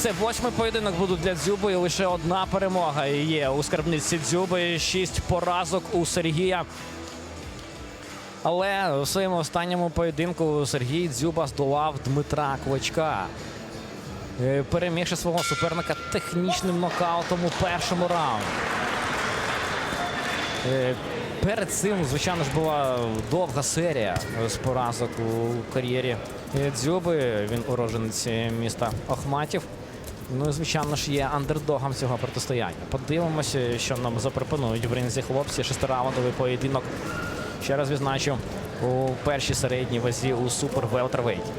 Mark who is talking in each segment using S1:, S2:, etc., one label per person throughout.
S1: Це восьмий поєдинок буде для Дзюби. І лише одна перемога є у скарбниці Дзюби. Шість поразок у Сергія. Але у своєму останньому поєдинку Сергій Дзюба здолав Дмитра Клочка. Е, Перемігши свого суперника технічним нокаутом у першому раунді. Е, Перед цим, звичайно ж, була довга серія з поразок у кар'єрі Дзюби. Він уродженець міста Охматів. Ну і звичайно ж є андердогом цього протистояння. Подивимося, що нам запропонують в ринзі хлопці. Шестираундовий поєдинок. Ще раз відзначу у першій середній вазі у супер велтервейті.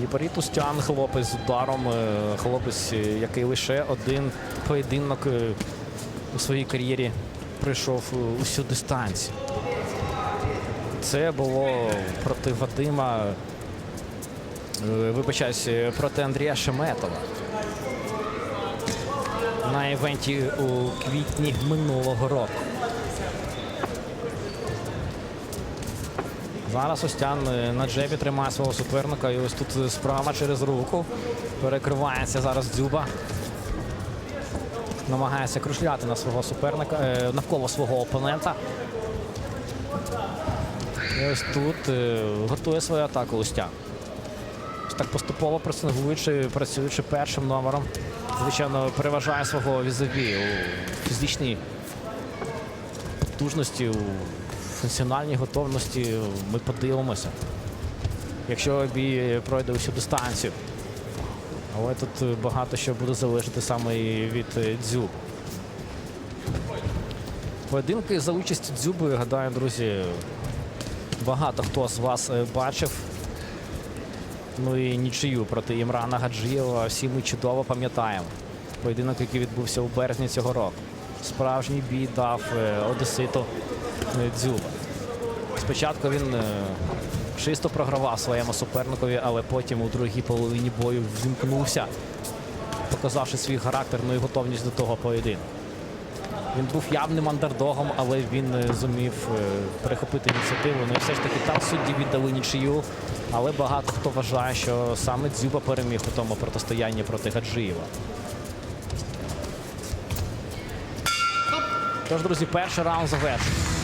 S1: Єпаріт Устян, хлопець з ударом, е, хлопець, е, який лише один поєдинок е, у своїй кар'єрі пройшов е, усю дистанцію. Це було проти Вадима, вибачаюсь, е, проти Андрія Шеметова. На івенті у квітні минулого року. Зараз Остян е, на джебі тримає свого суперника. І ось тут справа через руку. Перекривається зараз Дзюба. Намагається кружляти на свого суперника е, навколо свого опонента. І ось тут е, готує свою атаку Устян. Так поступово пресингуючи, працюючи першим номером. Звичайно, переважає свого візові у фізичній потужності, у функціональній готовності. Ми подивимося. Якщо бій пройде усю дистанцію. Але тут багато що буде залежати саме від е, Дзюб. Поєдинки за участю Дзюби, гадаю, друзі, багато хто з вас е, бачив. Ну і нічию проти Імрана Гаджиєва. Всі ми чудово пам'ятаємо. Поєдинок, який відбувся у березні цього року. Справжній бій дав е, Одеситу е, Дзюба. Спочатку він е, чисто програвав своєму суперникові, але потім у другій половині бою вімкнувся, показавши свій характер ну і готовність до того поєдинку. Він був явним андердогом, але він е, зумів е, перехопити ініціативу. Ну і все ж таки там судді віддали нічию. Але багато хто вважає, що саме Дзюба переміг у тому протистоянні проти Гаджиєва. Тож, друзі, перший раунд завершений.